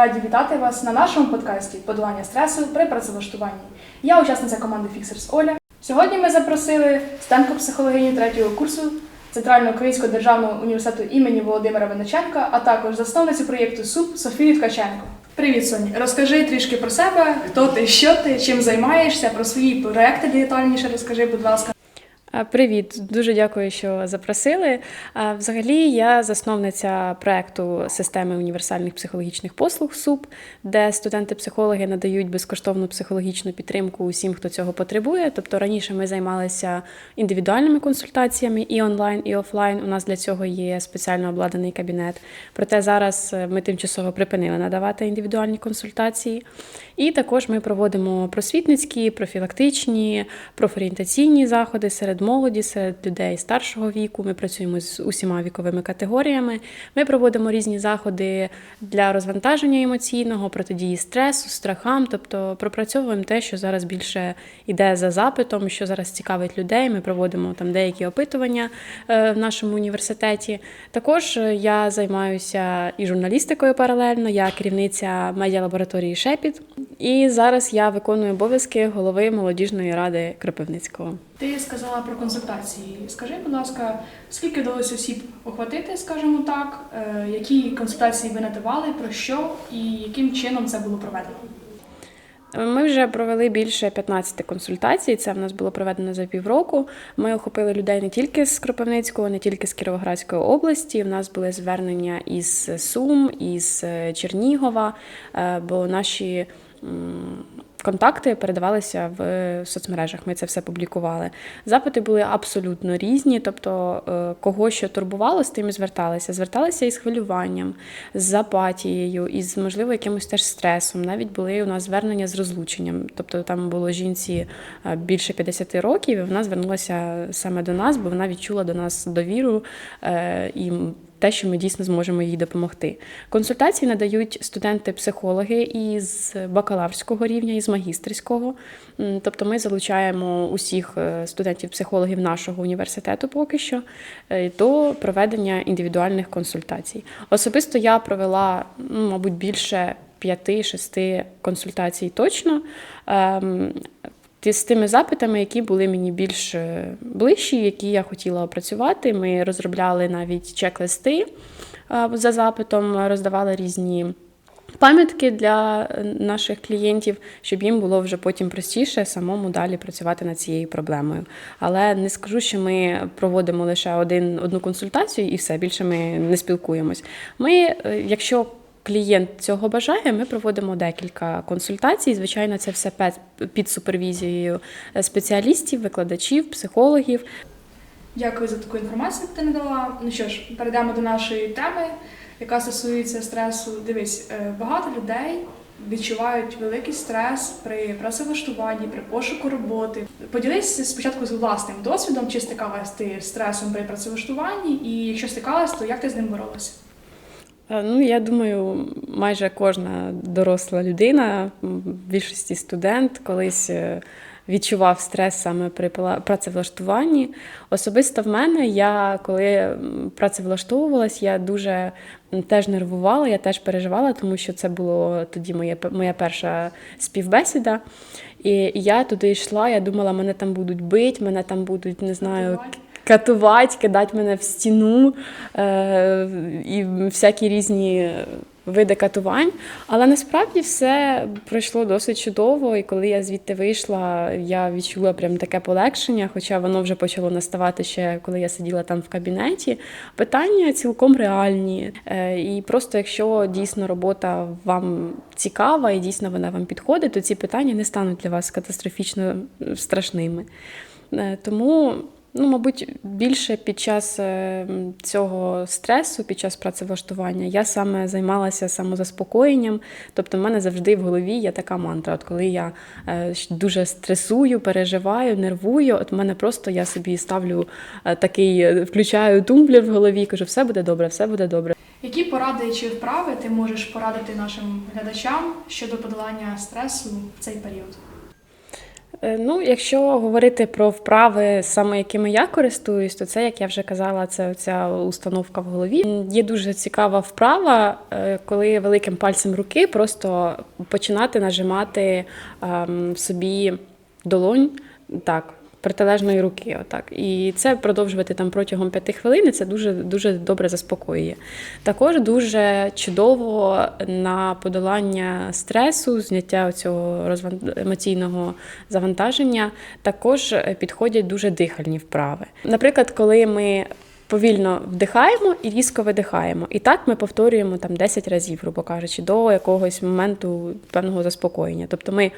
Раді вітати вас на нашому подкасті Подолання стресу при працевлаштуванні. Я учасниця команди Fixers Оля. Сьогодні ми запросили стенку психологині третього курсу Центрального українського державного університету імені Володимира Винниченка, а також засновницю проєкту СУП Софію Ткаченко. Привіт, Соні. Розкажи трішки про себе, хто ти, що ти, чим займаєшся, про свої проекти детальніше розкажи, будь ласка. Привіт, дуже дякую, що запросили. Взагалі, я засновниця проекту системи універсальних психологічних послуг СУП, де студенти-психологи надають безкоштовну психологічну підтримку усім, хто цього потребує. Тобто раніше ми займалися індивідуальними консультаціями і онлайн, і офлайн. У нас для цього є спеціально обладнаний кабінет. Проте зараз е, ми тимчасово припинили надавати індивідуальні консультації. І також ми проводимо просвітницькі, профілактичні, профорієнтаційні заходи серед молоді, серед людей старшого віку. Ми працюємо з усіма віковими категоріями. Ми проводимо різні заходи для розвантаження емоційного, протидії стресу, страхам, тобто пропрацьовуємо те, що зараз більше йде за запитом, що зараз цікавить людей. Ми проводимо там деякі опитування е, в нашому університеті. Також е, я займаюся і журналістикою паралельно. Я керівниця медіалабораторії Шепіт. І зараз я виконую обов'язки голови молодіжної ради Кропивницького. Ти сказала про консультації. Скажи, будь ласка, скільки вдалося осіб охватити, скажімо так, е, які консультації ви надавали, про що і яким чином це було проведено? Ми вже провели більше 15 консультацій. Це в нас було проведено за півроку. Ми охопили людей не тільки з Кропивницького, не тільки з Кіровоградської області. У нас були звернення із Сум, із е, Чернігова, е, бо наші. Контакти передавалися в соцмережах. Ми це все публікували. Запити були абсолютно різні. Тобто, е, кого що турбувало, з тим і зверталися. Зверталися із хвилюванням, з апатією, із можливо якимось теж стресом. Навіть були у нас звернення з розлученням. Тобто там було жінці е, більше 50 років, і вона звернулася саме до нас, бо вона відчула до нас довіру е, і те, що ми дійсно зможемо їй допомогти. Консультації надають студенти-психологи із бакалаврського рівня, із магістерського. Тобто ми залучаємо усіх е, студентів-психологів нашого університету поки що е, до проведення індивідуальних консультацій. Особисто я провела, ну, мабуть, більше п'яти-шести консультацій точно. З тими запитами, які були мені більш е, ближчі, які я хотіла опрацювати. Ми розробляли навіть чек-листи е, за запитом, роздавали різні пам'ятки для е, наших клієнтів, щоб їм було вже потім простіше самому далі працювати над цією проблемою. Але не скажу, що ми проводимо лише один, одну консультацію і все більше ми не спілкуємось. Ми, якщо клієнт цього бажає, ми проводимо декілька консультацій. Звичайно, це все під супервізією е, спеціалістів, викладачів, психологів. Дякую за таку інформацію, яку ти надала. Ну що ж, перейдемо до нашої теми, яка стосується стресу. Дивись, е, багато людей відчувають великий стрес при працевлаштуванні, при пошуку роботи. Поділись спочатку з власним досвідом, чи стикалась ти з стресом при працевлаштуванні, і якщо стикалась, то як ти з ним боролася? Е, Ну, я думаю, майже кожна доросла людина, в більшості студент, колись е, відчував стрес саме при працевлаштуванні. Особисто в мене, я коли працевлаштовувалась, я дуже теж нервувала, я теж переживала, тому що це було тоді моє, моя перша співбесіда. І я туди йшла, я думала, мене там будуть бити, мене там будуть, не знаю, Катувати? кидати мене в стіну е, і всякі різні види катувань. Але насправді все пройшло досить чудово, і коли я звідти вийшла, я відчула прям таке полегшення, хоча воно вже почало наставати ще, коли я сиділа там в кабінеті. Питання цілком реальні. Е, І просто якщо дійсно робота вам цікава і дійсно вона вам підходить, то ці питання не стануть для вас катастрофічно страшними. Е, Тому, ну, мабуть, більше під час е, цього стресу, під час працевлаштування, я саме займалася самозаспокоєнням. Тобто, в мене завжди в голові є така мантра. От коли я е, дуже стресую, переживаю, нервую, от в мене просто я собі ставлю е, такий, включаю тумблер в голові, кажу, все буде добре, все буде добре. Які поради чи вправи ти можеш порадити нашим глядачам щодо подолання стресу в цей період? Е, Ну, якщо говорити про вправи, саме якими я користуюсь, то це, як я вже казала, це ця установка в голові. Є дуже цікава вправа, е, коли великим пальцем руки просто починати нажимати ем, собі долонь так. Протилежної руки, отак. І це продовжувати там протягом п'яти хвилин, і це дуже дуже добре заспокоює. Також дуже чудово на подолання стресу, зняття цього емоційного завантаження. Також е, підходять дуже дихальні вправи. Наприклад, коли ми повільно вдихаємо і різко видихаємо. І так ми повторюємо там 10 разів, грубо кажучи, до якогось моменту певного заспокоєння. Тобто ми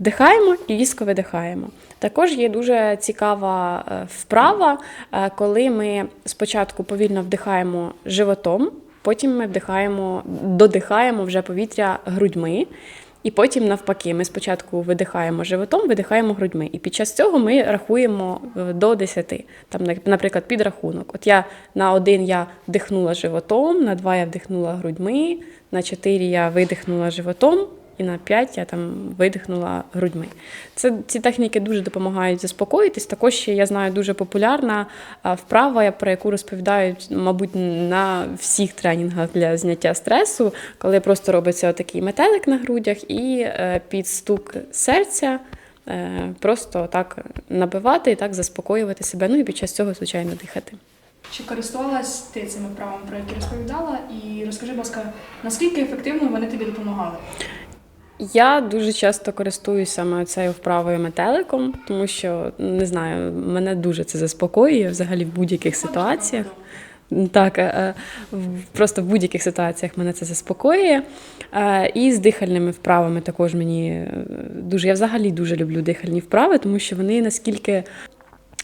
Вдихаємо і різко видихаємо. Також є дуже цікава е, вправа, е, коли ми спочатку повільно вдихаємо животом, потім ми вдихаємо, додихаємо вже повітря грудьми. І потім навпаки, ми спочатку видихаємо животом, видихаємо грудьми. І під час цього ми рахуємо е, до 10. Там, на- наприклад, підрахунок. От я на один я вдихнула животом, на два я вдихнула грудьми, на чотири я видихнула животом, і на 5 я там видихнула грудьми. Це ці техніки дуже допомагають заспокоїтись. Також ще я знаю дуже популярна вправа, про яку розповідають, мабуть, на всіх тренінгах для зняття стресу, коли просто робиться такий метелик на грудях і е, під стук серця. е, Просто так набивати і так заспокоювати себе. Ну і під час цього, звичайно, дихати. Чи користувалась ти цими вправами, про які розповідала? І розкажи, будь ласка, наскільки ефективно вони тобі допомагали? Я дуже часто користуюся саме цією вправою метеликом, тому що не знаю, мене дуже це заспокоює взагалі в будь-яких ситуаціях. Так, е, е, просто в будь-яких ситуаціях мене це заспокоює. Е, І з дихальними вправами також мені дуже. Я взагалі дуже люблю дихальні вправи, тому що вони наскільки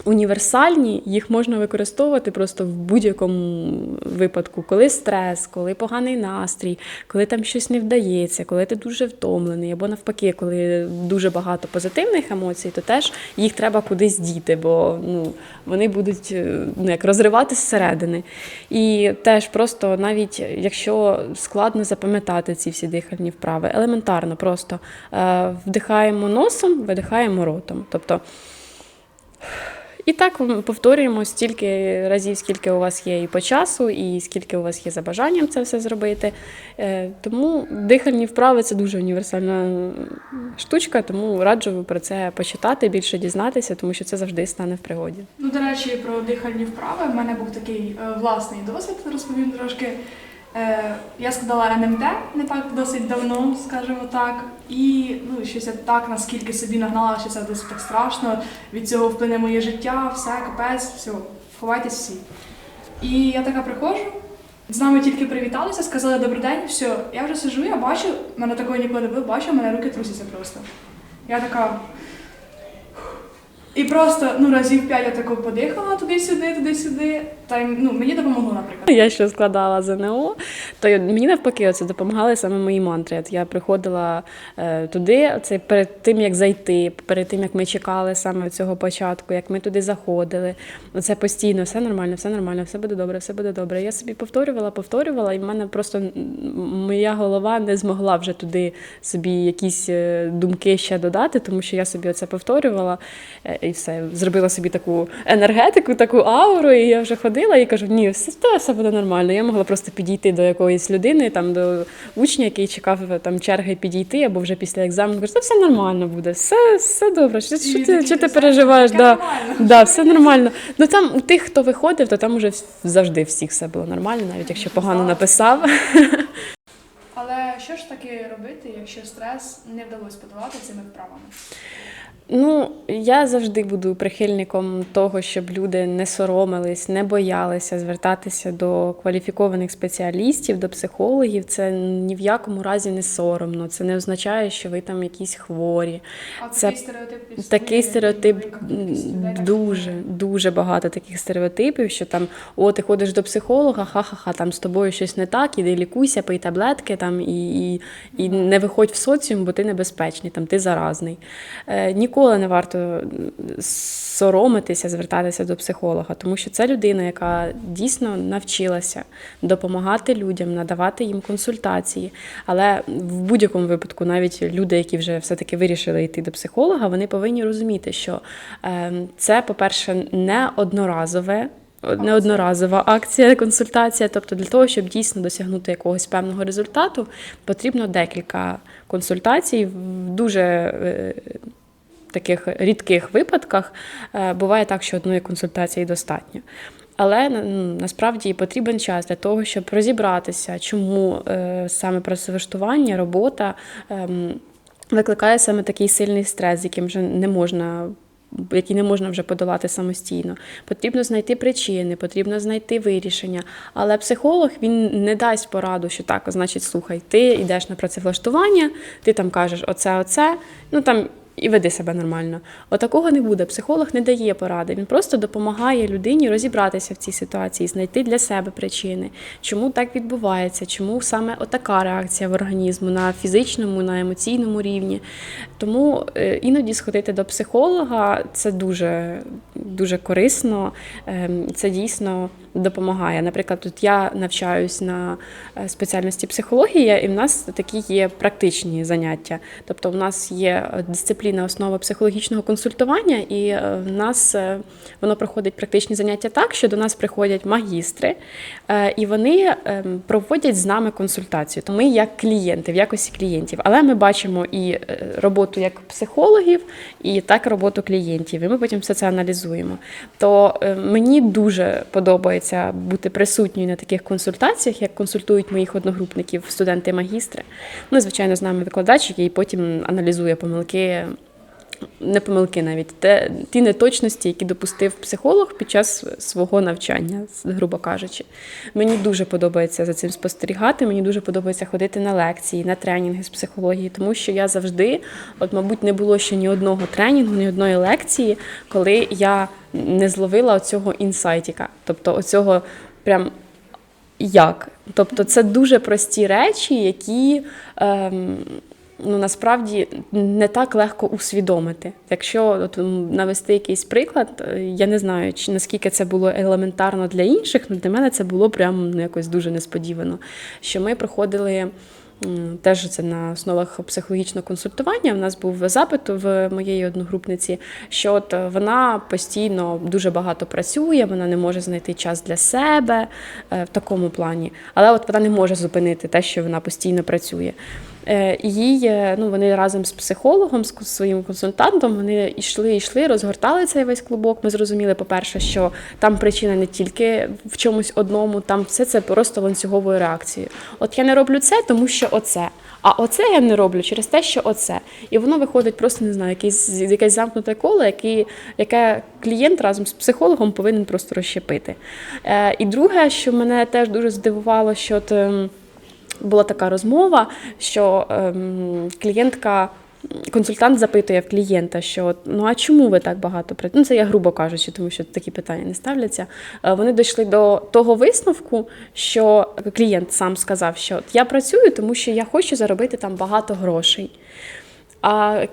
універсальні, їх можна використовувати просто в будь-якому випадку, коли стрес, коли поганий настрій, коли там щось не вдається, коли ти дуже втомлений, або навпаки, коли дуже багато позитивних емоцій, то теж їх треба кудись діти, бо ну, вони будуть е, ну, як розриватись зсередини. І теж просто навіть якщо складно запам'ятати ці всі дихальні вправи, елементарно просто е, вдихаємо носом, видихаємо ротом. Тобто і так повторюємо стільки разів, скільки у вас є і по часу, і скільки у вас є за бажанням це все зробити. Е, Тому дихальні вправи це дуже універсальна штучка, тому раджу про це почитати, більше дізнатися, тому що це завжди стане в пригоді. Ну, до речі, про дихальні вправи. В мене був такий е, власний досвід, розповім трошки. Е, я складала НМТ не так досить давно, скажімо так. І ну, щось я так наскільки собі нагнала, що це досить так страшно. Від цього вплине моє життя, все, капець, все, ховайтесь всі. І я така приходжу, з нами тільки привіталися, сказали добрий день, все, я вже сижу, я бачу, мене такого ніколи не було, бачу, мене руки трусяться просто. Я така. І просто ну разів п'ять я тако подихала туди-сюди, туди-сюди. Та ну мені допомогло, наприклад. Я що складала ЗНО, то мені навпаки це допомагали саме мої мантри. От я приходила е, туди, це перед тим як зайти, перед тим як ми чекали саме цього початку, як ми туди заходили. Це постійно, все нормально, все нормально, все буде добре, все буде добре. Я собі повторювала, повторювала, і в мене просто моя голова не змогла вже туди собі якісь е, думки ще додати, тому що я собі оце повторювала е, і все. Зробила собі таку енергетику, таку ауру, і я вже ходила і кажу, ні, все, та, все буде нормально. Я могла просто підійти до якоїсь людини, там до учня, який чекав там черги підійти, або вже після екзамену, кажу, «Та все нормально буде, все, все добре. Що, що, ти, що ти переживаєш? Да, нормально». да, все нормально. Ну там у тих, хто виходив, то там уже завжди всіх все було нормально, навіть якщо погано написав. Але що ж таки робити, якщо стрес не вдалося подолати цими вправами? Ну, я завжди буду прихильником того, щоб люди не соромились, не боялися звертатися до кваліфікованих спеціалістів, до психологів. Це ні в якому разі не соромно. Це не означає, що ви там якісь хворі. А Це такий стереотип існує, Такий стереотип дуже, дуже багато таких стереотипів, що там о, ти ходиш до психолога, ха-ха-ха, там з тобою щось не так, іди лікуйся, пий таблетки, там і, і, і не виходь в соціум, бо ти небезпечний, там ти заразний. Е, ніколи не варто соромитися, звертатися до психолога, тому що це людина, яка дійсно навчилася допомагати людям, надавати їм консультації. Але в будь-якому випадку, навіть люди, які вже все-таки вирішили йти до психолога, вони повинні розуміти, що е, це, по-перше, не одноразове. Не одноразова акція, консультація. Тобто, для того, щоб дійсно досягнути якогось певного результату, потрібно декілька консультацій в дуже е, таких рідких випадках. е, Буває так, що одної консультації достатньо. Але ну, насправді потрібен час для того, щоб розібратися, чому е, саме працевлаштування, робота ем, викликає саме такий сильний стрес, з яким вже не можна. Який не можна вже подолати самостійно, потрібно знайти причини, потрібно знайти вирішення. Але психолог він не дасть пораду, що так, значить, слухай, ти йдеш на працевлаштування, ти там кажеш оце, оце, ну там і веди себе нормально. Отакого не буде. Психолог не дає поради. Він просто допомагає людині розібратися в цій ситуації, знайти для себе причини, чому так відбувається, чому саме отака реакція в організму на фізичному, на емоційному рівні. Тому е, іноді сходити до психолога це дуже, дуже корисно. Ем, Це дійсно допомагає. Наприклад, тут я навчаюсь на е, спеціальності психологія, і в нас такі є практичні заняття. Тобто, в нас є е, дисципліна основа психологічного консультування, і е, в нас е, воно проходить практичні заняття так, що до нас приходять магістри, е, і вони ем, проводять з нами консультацію. То ми як клієнти, в якості клієнтів, але ми бачимо і роботу як психологів, і так роботу клієнтів. І ми потім все це аналізуємо. То мені дуже подобається бути присутньою на таких консультаціях, як консультують моїх одногрупників, студенти-магістри. Ну, звичайно, з нами викладач, який потім аналізує помилки. Не помилки навіть те, ті неточності, які допустив психолог під час свого навчання, грубо кажучи. Мені дуже подобається за цим спостерігати. Мені дуже подобається ходити на лекції, на тренінги з психології, тому що я завжди, от, мабуть, не було ще ні одного тренінгу, ні одної лекції, коли я не зловила оцього інсайтіка, тобто оцього прям як. Тобто, це дуже прості речі, які. Ем, ну насправді не так легко усвідомити. Якщо от, навести якийсь приклад, е, я не знаю, чи наскільки це було елементарно для інших, але для мене це було прям ну, якось дуже несподівано. Що ми проходили. Теж це на основах психологічного консультування. У нас був запит в моєї одногрупниці, що от е, вона постійно дуже багато працює, вона не може знайти час для себе е, в такому плані, але от вона не може зупинити те, що вона постійно працює. Е, їй, е, ну, вони разом з психологом, з своїм консультантом, вони йшли, йшли, розгортали цей весь клубок. Ми зрозуміли, по-перше, що там причина не тільки в чомусь одному, там все це просто ланцюговою реакцією. От я не роблю це, тому що оце. А оце я не роблю через те, що оце. І воно виходить просто не знаю, якесь, якесь замкнуте коло, яке, яке клієнт разом з психологом повинен просто розщепити. Е, І друге, що мене теж дуже здивувало, що от, ем, була така розмова, що ем, клієнтка. Консультант запитує в клієнта, що ну а чому ви так багато працюєте? Ну, це я грубо кажучи, тому що такі питання не ставляться. Е, Вони дійшли до того висновку, що клієнт сам сказав, що я працюю, тому що я хочу заробити там багато грошей. А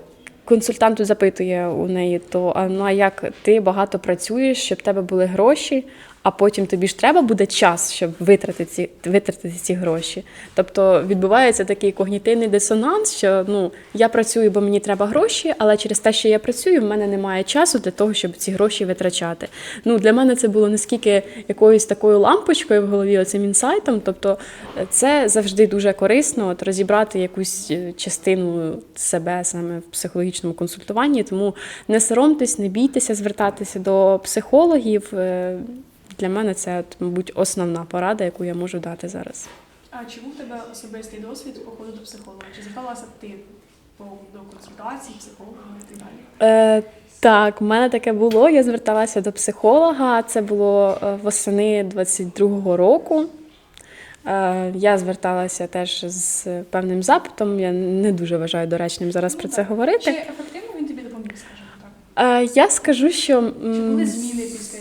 консультант запитує у неї, то ну а як ти багато працюєш, щоб в тебе були гроші, а потім тобі ж треба буде час, щоб витратити ці, витратити ці гроші. Тобто відбувається такий когнітивний дисонанс, що ну я працюю, бо мені треба гроші, але через те, що я працюю, в мене немає часу для того, щоб ці гроші витрачати. Ну для мене це було наскільки якоюсь такою лампочкою в голові, оцим інсайтом. Тобто, е, це завжди дуже корисно от, розібрати якусь е, частину себе саме в психологічному консультуванні. Тому не соромтесь, не бійтеся звертатися до психологів. Для мене це, от, мабуть, основна порада, яку я можу дати зараз. А чи був у тебе особистий досвід походу до психолога? Чи зверталася ти по до консультацій, психолога і так далі? Е, так, в мене таке було. Я зверталася до психолога. Це було е, восени 22-го року. Е, я зверталася теж з певним запитом. Я не дуже вважаю доречним зараз Ну, про це так. говорити. Чи ефективно він тобі допоміг, скажімо так? Е, я скажу, що Чи були зміни після консультації?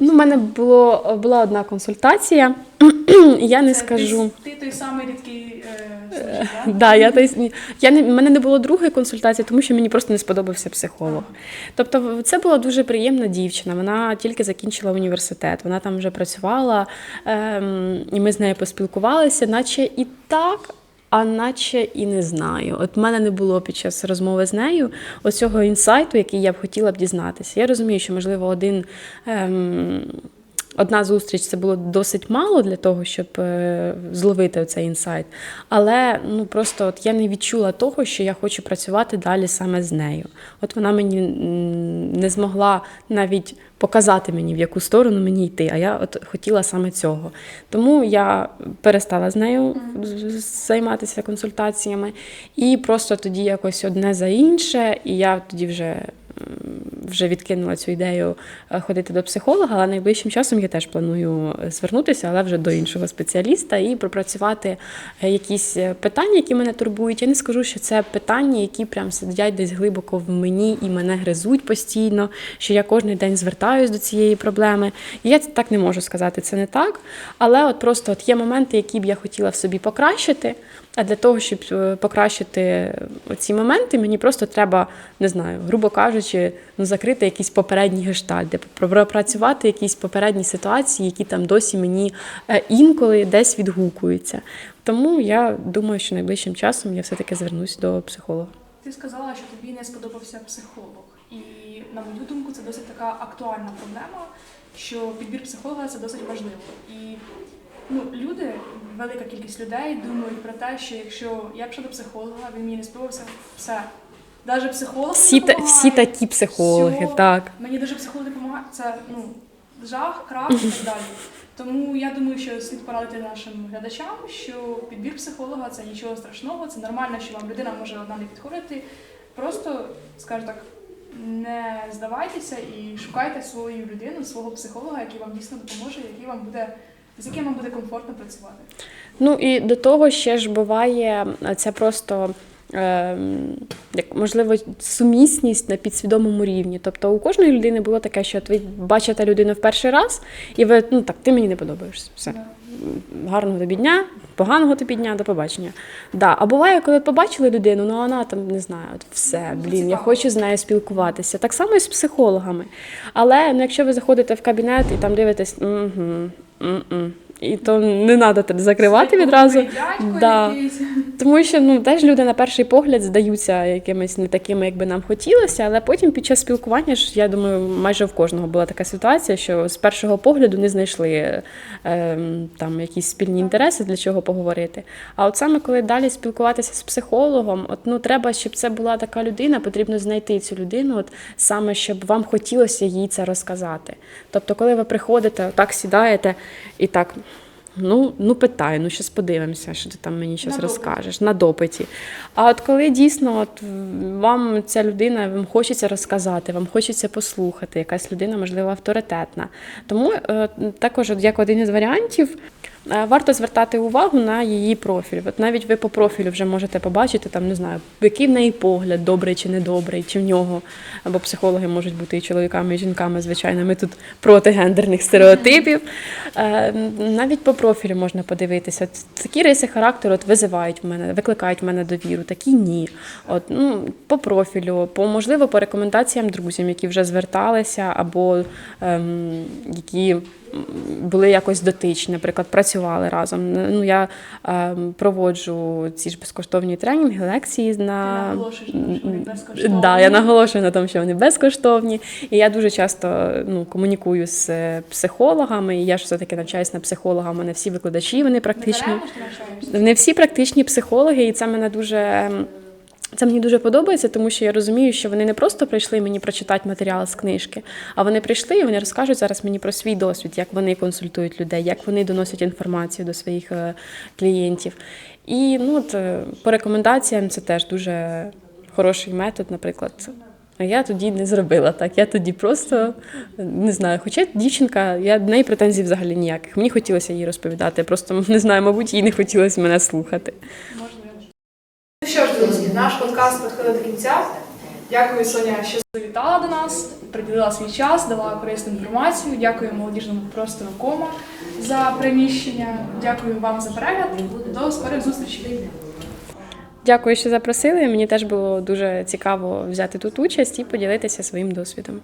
Ну, в мене було була одна консультація. Я не Це скажу. Ти, ти той самий рідкий е, да? Да, я, той- я не, в мене не було другої консультації, тому що мені просто не сподобався психолог. Тобто, це була дуже приємна дівчина. Вона тільки закінчила університет, вона там вже працювала, ем, і ми з нею поспілкувалися, наче і так. А наче і не знаю. От в мене не було під час розмови з нею ось цього інсайту, який я б хотіла б дізнатися. Я розумію, що можливо один ем, одна зустріч це було досить мало для того, щоб е, зловити цей інсайт. Але ну просто от я не відчула того, що я хочу працювати далі саме з нею. От вона мені не змогла навіть показати мені, в яку сторону мені йти. А я от хотіла саме цього. Тому я перестала з нею займатися консультаціями, і просто тоді якось одне за інше, і я тоді вже. Вже відкинула цю ідею е, ходити до психолога, але найближчим часом я теж планую е, звернутися, але вже до іншого спеціаліста і пропрацювати е, якісь питання, які мене турбують. Я не скажу, що це питання, які прям сидять десь глибоко в мені і мене гризуть постійно, що я кожен день звертаюсь до цієї проблеми. І я так не можу сказати, це не так. Але от просто от є моменти, які б я хотіла в собі покращити. А для того, щоб е, покращити ці моменти, мені просто треба, не знаю, грубо кажучи, ну, закрити якісь попередні гештальти, пропрацювати якісь попередні ситуації, які там досі мені е, інколи десь відгукуються. Тому я думаю, що найближчим часом я все-таки звернусь до психолога. Ти сказала, що тобі не сподобався психолог. І на мою думку, це досить така актуальна проблема, що підбір психолога це досить важливо. І ну, люди, велика кількість людей думають про те, що якщо я пішов до психолога, він мені не сподобався, все. Навіть психолог Всі, та, всі такі психологи, Всьо. так. Мені дуже психолог допомагає. Це ну жах, крах і так далі. Тому я думаю, що слід порадити нашим глядачам, що підбір психолога це нічого страшного, це нормально, що вам людина може одна не підходити. Просто, скажу так, не здавайтеся і шукайте свою людину, свого психолога, який вам дійсно допоможе, який вам буде, з яким вам буде комфортно працювати. Ну і до того ще ж буває це просто. ем, Як можливо сумісність на підсвідомому рівні. Тобто у кожної людини було таке, що ви бачите людину в перший раз, і ви ну так, ти мені не подобаєшся. Все. Гарного тобі дня, поганого тобі дня, до побачення. Да. А буває, коли побачили людину, ну вона там не знаю, от все, Ну, блін, я хочу з нею спілкуватися. Так само і з психологами. Але ну, якщо ви заходите в кабінет і там дивитесь, угу, і то не треба закривати відразу. Да. якийсь. Тому що ну теж люди на перший погляд здаються якимись не такими, як би нам хотілося, але потім під час спілкування ж я думаю, майже в кожного була така ситуація, що з першого погляду не знайшли е, там якісь спільні інтереси, для чого поговорити. А от саме коли далі спілкуватися з психологом, от ну треба, щоб це була така людина, потрібно знайти цю людину, от саме щоб вам хотілося їй це розказати. Тобто, коли ви приходите, так сідаєте і так. Ну, ну питай, ну щас подивимося, що ти там мені щось На розкажеш на допиті. А от коли дійсно от вам ця людина, вам хочеться розказати, вам хочеться послухати, якась людина, можливо, авторитетна. Тому е, також, як один із варіантів, варто звертати увагу на її профіль. От навіть ви по профілю вже можете побачити, там не знаю, який в неї погляд, добрий чи недобрий, чи в нього. Або психологи можуть бути і чоловіками, і жінками, звичайно, ми тут проти гендерних стереотипів. Е, Навіть по профілю можна подивитися. От такі риси характеру от визивають в мене, викликають в мене довіру, такі ні. От, ну, по профілю, по можливо, по рекомендаціям друзям, які вже зверталися, або ем, які були якось дотичні, наприклад, працювали разом. Ну, я ем, проводжу ці ж безкоштовні тренінги, лекції Ти на наголошуєш, що вони безкоштовні. Да, я наголошую на тому, що вони безкоштовні. І я дуже часто ну, комунікую з е, психологами. І я ж все-таки навчаюся на психолога. У мене всі викладачі, вони практичні. Не всі практичні психологи, і це мене дуже. Це мені дуже подобається, тому що я розумію, що вони не просто прийшли мені прочитати матеріал з книжки, а вони прийшли і вони розкажуть зараз мені про свій досвід, як вони консультують людей, як вони доносять інформацію до своїх е, клієнтів. І ну, от, е, по рекомендаціям це теж дуже хороший метод, наприклад. А я тоді не зробила так. Я тоді просто не знаю. Хоча дівчинка, я до неї претензій взагалі ніяких. Мені хотілося їй розповідати. Просто не знаю, мабуть, їй не хотілося мене слухати. Можливо. Ну що ж, друзі, наш подкаст підходить до кінця. Дякую, Соня, що завітала до нас, приділила свій час, дала корисну інформацію. Дякую молодіжному простору кома за приміщення. Дякую вам за перегляд. До скорих зустрічей. Дякую, що запросили. Мені теж було дуже цікаво взяти тут участь і поділитися своїм досвідом.